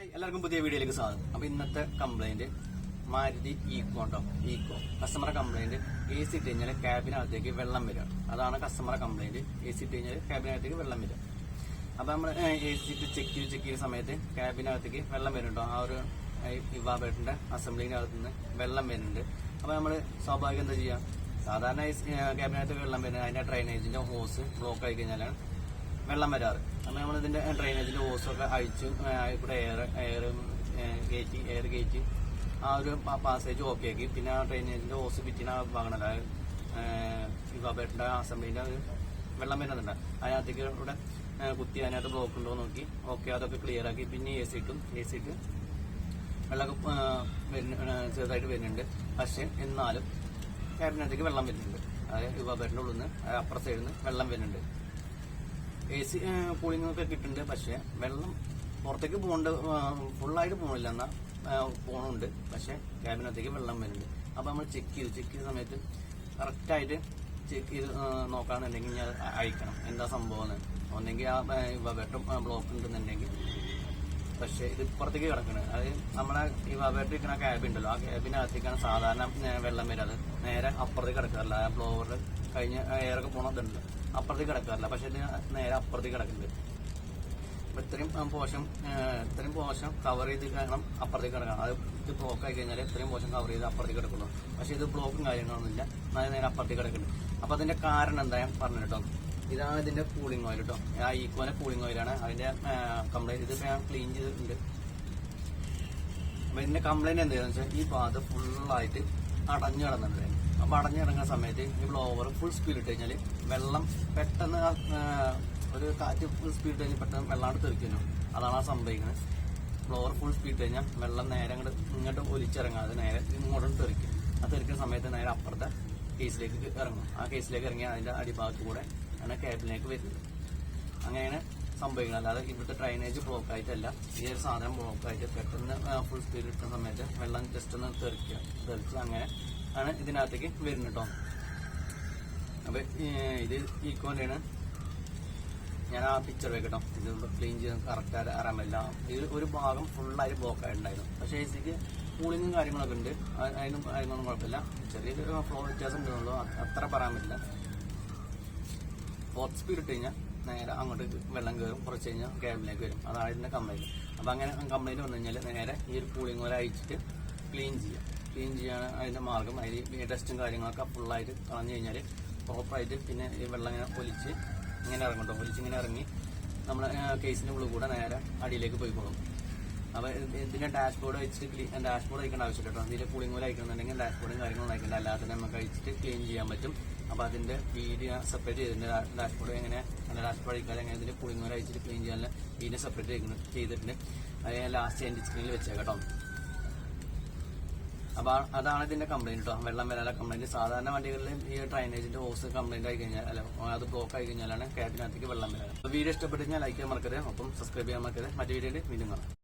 Hi എല്ലാവർക്കും പുതിയ വീഡിയോയിലേക്ക് സ്വാഗതം. അപ്പൊ ഇന്നത്തെ കംപ്ലൈന്റ് മാരുതി ഈക്കോ ഉണ്ടോ? ഈക്കോ കസ്റ്റമറെ കംപ്ലൈന്റ് എ സി ഇട്ട് കഴിഞ്ഞാൽ ക്യാബിനകത്തേക്ക് വെള്ളം വരിക. അതാണ് കസ്റ്റമറെ കംപ്ലൈന്റ് എ സി ഇട്ട് കഴിഞ്ഞാൽ ക്യാബിനകത്തേക്ക് വെള്ളം വരിക. അപ്പൊ നമ്മൾ എ സി ഇട്ട് ചെക്ക് ചെയ്ത് ചെക്ക് ചെയ്ത സമയത്ത് ക്യാബിനകത്തേക്ക് വെള്ളം വരുന്നുണ്ടോ? ആ ഒരു ഇവാബേട്ടിന്റെ അസംബ്ലിനകത്ത് നിന്ന് വെള്ളം വരുന്നുണ്ട്. അപ്പൊ നമ്മൾ സ്വാഭാവികം എന്താ ചെയ്യുക? സാധാരണ ക്യാബിനകത്ത് വെള്ളം വരുന്നത് അതിന്റെ ഡ്രൈനേജിന്റെ ഹോസ് ബ്ലോക്ക് ആയി കഴിഞ്ഞാലാണ് വെള്ളം വരാറ്. അപ്പൊ നമ്മൾ ഇതിന്റെ ഡ്രൈനേജിന്റെ ഓസൊക്കെ അഴിച്ചു ഇവിടെ എയർ എയർ കയറ്റി എയർ കയറ്റി ആ ഒരു പാസേജ് ഓക്കെ ആക്കി. പിന്നെ ആ ഡ്രൈനേജിന്റെ ഹോസ് ആ ഭാഗണല്ല ഇവാബേട്ടിന്റെ അസംബ്ലിന്റെ വെള്ളം വരുന്നുണ്ട്. അതിനകത്തേക്ക് ഇവിടെ കുത്തി അതിനകത്ത് ബ്ലോക്ക് ഉണ്ടോ നോക്കി. ഓക്കെ അതൊക്കെ ക്ലിയർ ആക്കി. പിന്നെ എ സി ഇട്ടും എ സി ഇട്ട് വെള്ളമൊക്കെ ചെറുതായിട്ട് വരുന്നുണ്ട്. പക്ഷെ എന്നാലും ക്യാബിനകത്തേക്ക് വെള്ളം വരുന്നുണ്ട്. അതായത് ഇവാബേട്ടിന്റെ ഉള്ളിൽ നിന്ന് അപ്പുറ വെള്ളം വരുന്നുണ്ട്. എ സി കൂളിംഗ് ഒക്കെ കിട്ടുന്നുണ്ട്. പക്ഷെ വെള്ളം പുറത്തേക്ക് പോകണ്ട ഫുള്ളായിട്ട് പോകണില്ല എന്നാ പോണുണ്ട്. പക്ഷെ ക്യാബിനകത്തേക്ക് വെള്ളം വരുന്നുണ്ട്. അപ്പൊ നമ്മൾ ചെക്ക് ചെയ്തു. ചെക്ക് ചെയ്ത സമയത്ത് കറക്റ്റായിട്ട് ചെക്ക് ചെയ്ത് നോക്കാന്നുണ്ടെങ്കിൽ ഞാൻ അയക്കണം. എന്താ സംഭവം ഒന്നെങ്കിൽ ആ വെട്ടം ബ്ലോക്ക് ഉണ്ടെന്നുണ്ടെങ്കിൽ പക്ഷെ ഇത് പുറത്തേക്ക് കിടക്കണ്. അത് നമ്മളെ ഈ വാബേറ്റ് ഇരിക്കുന്ന ക്യാബ് ഉണ്ടല്ലോ. ആ ക്യാബിനകത്തേക്കാണ് സാധാരണ വെള്ളം അത് നേരെ അപ്പുറത്തേക്ക് കിടക്കാറില്ല. ആ ബ്ലോവറിൽ കഴിഞ്ഞ എയറൊക്കെ പോണതുണ്ടല്ലോ അപ്പുറത്തേക്ക് കിടക്കാറില്ല. പക്ഷെ ഇത് നേരെ അപ്പുറത്തേക്ക് കിടക്കുന്നുണ്ട് അപ്പൊ ഇത്രയും പോഷം ഇത്രയും പോഷം കവർ ചെയ്ത് കാരണം അപ്പുറത്തേക്ക് കിടക്കണം. അത് ഇത് ബ്ലോക്ക് ആയി കഴിഞ്ഞാൽ ഇത്രയും പോഷം കവർ ചെയ്ത് അപ്പുറത്തേക്ക് കിടക്കുള്ളൂ. പക്ഷെ ഇത് ബ്ലോക്കും കാര്യങ്ങളൊന്നുമില്ല നേരെ അപ്പുറത്തേക്ക് കിടക്കുന്നുണ്ട് അപ്പൊ അതിന്റെ കാരണം എന്താ ഞാൻ പറഞ്ഞു കേട്ടോ ഇതാണ് ഇതിന്റെ കൂളിംഗ് ഓയിൽ കേട്ടോ ആ ഈക്കോന്റെ കൂളിംഗ് ഓയിലാണ് അതിന്റെ കംപ്ലൈന്റ് ഇത് ഞാൻ ക്ലീൻ ചെയ്തിട്ടുണ്ട്. അപ്പൊ ഇതിന്റെ കംപ്ലൈന്റ് എന്താണെന്ന് വെച്ചാൽ ഈ പാത ഫുള്ളായിട്ട് അടഞ്ഞു കിടന്നിട്ടുണ്ടായിരുന്നു അപ്പൊ അടഞ്ഞു കിടങ്ങുന്ന സമയത്ത് ഈ ബ്ലോവർ ഫുൾ സ്പീഡ് ഇട്ട് കഴിഞ്ഞാൽ വെള്ളം പെട്ടെന്ന് ഒരു കാറ്റ് ഫുൾ സ്പീഡ് കഴിഞ്ഞാൽ പെട്ടെന്ന് വെള്ളാണ്ട് തെറിക്കുന്നു അതാണ് ആ സംഭവിക്കുന്നത് ബ്ലോവർ ഫുൾ സ്പീഡ് കഴിഞ്ഞാൽ വെള്ളം നേരെ അങ്ങോട്ട് ഇങ്ങോട്ട് ഒലിച്ചിറങ്ങാതെ നേരെ ഇങ്ങോട്ടും തെറിക്കും. ആ തെറിക്കുന്ന സമയത്ത് നേരെ അപ്പുറത്തെ കേസിലേക്ക് ഇറങ്ങും. ആ കേസിലേക്ക് ഇറങ്ങി അതിന്റെ അടിഭാഗത്ത് കൂടെ ആണ് ക്യാബിലേക്ക് വരുന്നത്. അങ്ങനെയാണ് സംഭവിക്കുന്നത്. അല്ലാതെ ഇവിടുത്തെ ഡ്രൈനേജ് ബ്ലോക്ക് ആയിട്ടല്ല. ഈ ഒരു സാധനം ബ്ലോക്ക് ആയിട്ട് പെട്ടെന്ന് ഫുൾ സ്പീഡ് കിട്ടുന്ന സമയത്ത് വെള്ളം ജസ്റ്റ് ഒന്ന് തെറിക്കുക തെറിച്ച് അങ്ങനെ ആണ് ഇതിനകത്തേക്ക് വരുന്നത് കേട്ടോ അപ്പൊ ഈ ഇത് ഈക്കോണ്ടാണ് ഞാൻ ആ പിക്ചർ വെക്കട്ടോ. ഇത് ക്ലീൻ ചെയ്ത് കറക്റ്റ് അറിയാൻ പറ്റില്ല ഇത് ഒരു ഭാഗം ഫുള്ളായിട്ട് ബ്ലോക്ക് ആയിട്ടുണ്ടായിരുന്നു. പക്ഷേ എ സിക്ക് കൂളിങ്ങും കാര്യങ്ങളൊക്കെ ഉണ്ട്. അതിനും അതിനൊന്നും കുഴപ്പമില്ല. ചെറിയൊരു ഫ്ലോ വ്യത്യാസം ഉണ്ടെന്നുള്ളൂ അത്ര പറയാൻ പറ്റില്ല. ഫോർത്ത് സ്പീഡ് ഇട്ട് കഴിഞ്ഞാൽ നേരെ അങ്ങോട്ട് വെള്ളം കയറും കുറച്ച് കഴിഞ്ഞാൽ ക്യാബിലേക്ക് വരും. അതാണ് ഇതിന്റെ കംപ്ലൈന്റ് അപ്പോൾ അങ്ങനെ കംപ്ലൈന്റ് വന്നു കഴിഞ്ഞാൽ നേരെ ഈ ഒരു കൂളിംഗ് പോലെ അയച്ചിട്ട് ക്ലീൻ ചെയ്യാം. ക്ലീൻ ചെയ്യാൻ അതിന്റെ മാർഗം. അതിൽ ഡസ്റ്റും കാര്യങ്ങളൊക്കെ ഫുള്ളായിട്ട് കളഞ്ഞു കഴിഞ്ഞാൽ പ്രോപ്പറായിട്ട് പിന്നെ ഈ വെള്ളം ഇങ്ങനെ ഒലിച്ച് ഇങ്ങനെ ഇറങ്ങട്ടോ ഒലിച്ച് ഇങ്ങനെ ഇറങ്ങി നമ്മുടെ കേസിന്റെ ഉള്ളിൽ കൂടെ നേരെ അടിയിലേക്ക് പോയിക്കോളും. അപ്പൊ ഇത് ഇതിന്റെ ഡാഷ്ബോർഡ് വെച്ചിട്ട് ഡാഷ്ബോർഡ് അയക്കേണ്ട ആവശ്യമില്ല കേട്ടോ. ഇതിന്റെ കൂളിംഗ് പോലെ അയക്കണമെന്നുണ്ടെങ്കിൽ ഡാഷ്ബോർഡും കാര്യങ്ങളും അയക്കേണ്ട. അല്ലാതെ നമുക്ക് അയച്ചിട്ട് ക്ലീൻ ചെയ്യാൻ പറ്റും. അപ്പൊ അതിന്റെ വീഡിയോ സെപ്പറേറ്റ് ചെയ്തിട്ടുണ്ട് ഡാഷ്ബോർഡ് എങ്ങനെ അതിന്റെ ഡാഷ്ബോർഡ് അയക്കാതെ എങ്ങനെ ഇതിന്റെ കൂളിംഗ് പോലെ അയച്ചിട്ട് ക്ലീൻ ചെയ്യാൻ വീഡിയോ സെപ്പറേറ്റ് ചെയ്തിട്ടുണ്ട്. അത് ഞാൻ ലാസ്റ്റ് എൻഡ് സ്ക്രീനിൽ വെച്ചേക്കാം കേട്ടോ. അപ്പൊ അതാണ് ഇതിന്റെ കംപ്ലൈന്റ് കേട്ടോ. വെള്ളം വരാനുള്ള കംപ്ലൈന്റ് സാധാരണ വണ്ടികളിൽ ഈ ഡ്രൈനേജിന്റെ ഹോസ് കംപ്ലൈന്റ് ആയി കഴിഞ്ഞാൽ അല്ല അത് ബ്ലോക്ക് ആയി കഴിഞ്ഞാലാണ് ക്യാബിനകത്തേക്ക് വെള്ളം വരാറ്. വീഡിയോ ഇഷ്ടപ്പെട്ടു കഴിഞ്ഞാൽ ലൈക്ക് ചെയ്യാൻ മറക്കരുത്. ഒപ്പം സബ്സ്ക്രൈബ് ചെയ്യാൻ മറക്കരുത്. മറ്റു വീഡിയോയിൽ വീണ്ടും കാണാം.